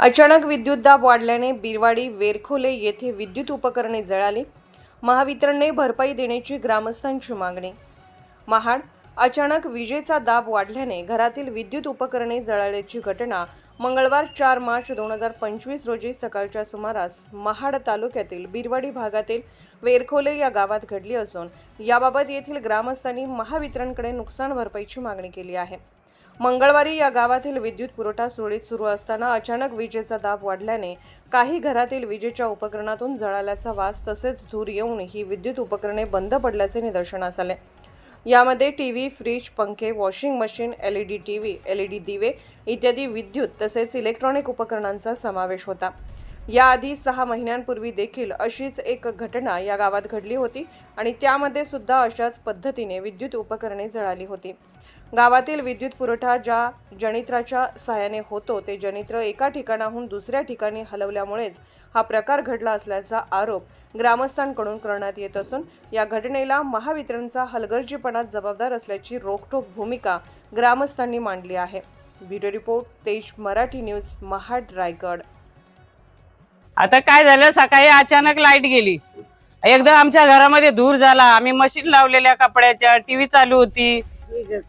अचानक विद्युत दाब वाढल्याने बिरवाडी वेरखोले येथे विद्युत उपकरणे जळाली. महावितरणने भरपाई देण्याची ग्रामस्थांची मागणी. महाड अचानक विजेचा दाब वाढल्याने घरातील विद्युत उपकरणे जळाल्याची घटना मंगळवार चार मार्च दोन हजार पंचवीस रोजी सकाळच्या सुमारास महाड तालुक्यातील बिरवाडी भागातील वेरखोले या गावात घडली असून याबाबत येथील ग्रामस्थांनी महावितरणकडे नुकसान भरपाईची मागणी केली आहे. मंगळवारी या गावातील विद्युत पुरवठा सुरळीत सुरू असताना अचानक विजेचा दाब वाढल्याने काही घरातील विजेच्या उपकरणातून जळाल्याचा वास तसेच धूर येऊन ही विद्युत उपकरणे बंद पडल्याचे निदर्शनास आले. यामध्ये टी व्ही फ्रीज पंखे washing machine L E D T V L E D दिवे इत्यादी विद्युत तसेच इलेक्ट्रॉनिक उपकरणांचा समावेश होता. याआधी सहा महिन्यांपूर्वी देखील अशीच एक घटना या गावात घडली होती आणि त्यामध्ये सुद्धा अशाच पद्धतीने विद्युत उपकरणे जळाली होती. गावातील विद्युत पुरवठा ज्या जनित्राच्या सहाय्याने होतो ते जनित्र एका ठिकाणाहून दुसऱ्या ठिकाणी हलवल्यामुळेच हा प्रकार घडला असल्याचा आरोप ग्रामस्थांकडून करण्यात येत असून या घटनेला महावितरणचा हलगर्जीपणात जबाबदार असल्याची रोखठोक भूमिका ग्रामस्थांनी मांडली आहे. व्हिडिओ रिपोर्ट तेज मराठी न्यूज महाड रायगड. आता काय झालं? सकाळी अचानक लाइट गेली. एकदम आमच्या घरामध्ये धूर झाला. आम्ही मशीन लावलेल्या कपड्याच्या टीव्ही चालू होती.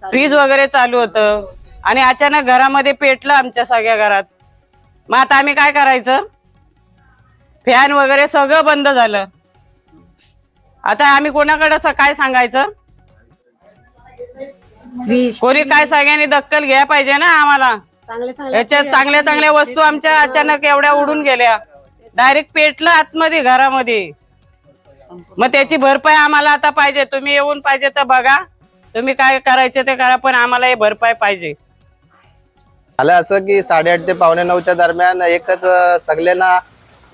फ्रीज वगैरे चालू होतं. आणि अचानक घरामध्ये पेटलं आमच्या सगळ्या घरात. मग आता आम्ही काय करायचं? फॅन वगैरे सगळं बंद झालं. आता आम्ही कोणाकडे काय सांगायचं? कोणी काय सगळ्यांनी दक्कल घ्यायला पाहिजे ना आम्हाला. याच्यात चांगल्या चांगल्या वस्तू आमच्या अचानक एवढ्या उडून गेल्या. डायरेक्ट पेटलं आतमध्ये घरामध्ये. मग त्याची भरपाई आम्हाला आता पाहिजे. तुम्ही येऊन पाहिजे तर बघा. तुम्ही काय करायचे ते करा पण आम्हाला हे भरपाई पाहिजे. झालं असं की साडेआठ ते पावणे नऊच्या दरम्यान एकच अं, सगळ्यांना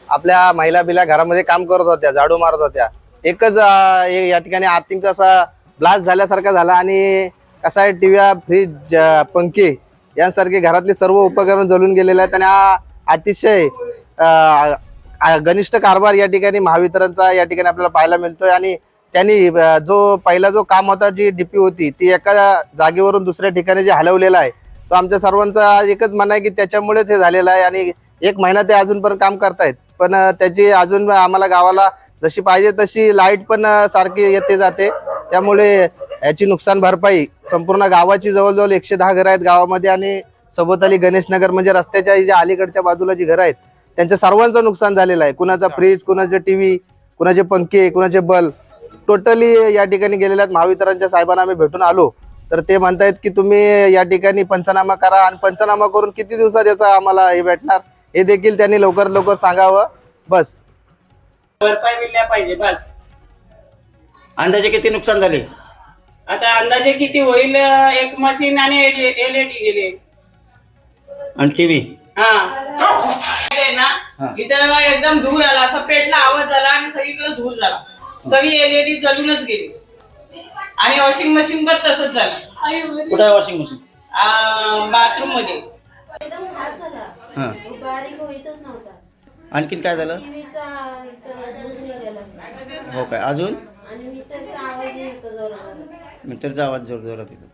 आपल्या महिला बिला घरामध्ये काम करत होत्या झाडू मारत होत्या. एकच अं, या ठिकाणी आर्थिंगचा असा ब्लास्ट झाल्यासारखा झाला आणि कसा आहे टीव्या फ्रीज अं, पंखे यांसारखे घरातले सर्व उपकरण जळून गेलेले आहेत आणि हा अतिशय अं, आ- घनिष्ठ कारभार या ठिकाणी महावितरणचा या ठिकाणी आपल्याला पाहायला मिळतोय आणि त्यांनी जो पहिला जो काम होता जी डीपी होती ती एका जागेवरून दुसऱ्या ठिकाणी जे हलवलेला आहे तो आमच्या सर्वांचा एकच म्हणणं आहे की त्याच्यामुळेच हे झालेलं आहे आणि एक महिना ते अजून पण काम करतायत. पण त्याची अजून आम्हाला गावाला जशी पाहिजे तशी लाइट पण सारखी येते जाते. त्यामुळे याची नुकसान भरपाई संपूर्ण गावाची जवळजवळ एकशे दहा घरं आहेत गावामध्ये आणि सभोवताली गणेश नगर म्हणजे रस्त्याच्या ज्या अलीकडच्या बाजूला जी घरं आहेत त्यांच्या सर्वांचं नुकसान झालेलं आहे. कुणाचा फ्रीज कुणाचे टीव्ही कुणाचे पंखे कुणाचे बल्ब टोटली या ठिकाणी गेलेल्या आहेत. महावितरणच्या साहेबांना आम्ही भेटून आलो. तर ते म्हणतायत की तुम्ही या ठिकाणी पंचनामा करा आणि पंचनामा करून किती दिवसात याचा आम्हाला हे भेटणार? हे देखील त्यांनी लवकर लवकर सांगावं. बस. भरपाई मिळल्या पाहिजे बस. अंदाजे किती नुकसान झाले? आता अंदाजे किती होईल एक मशीन आणि एलईडी गेले. आणि टीव्ही हा. आहे ना इथं एकदम धूर आला. असं पेटला आवाज झाला आणि सगळीकडे धूर झाला. सगळी एलईडी जळूनच गेली. आणि वॉशिंग मशीन पण तसंच झालं. कुठं आहे वॉशिंग मशीन बाथरूममध्ये. एकदम हात झाला. हां. बारीक होईतच नव्हता. आणखीन काय झालं? हो काय अजून? आणि मीटरचा आवाज येतो जोरात. मीटरचा आवाज जोर जोरात येतो.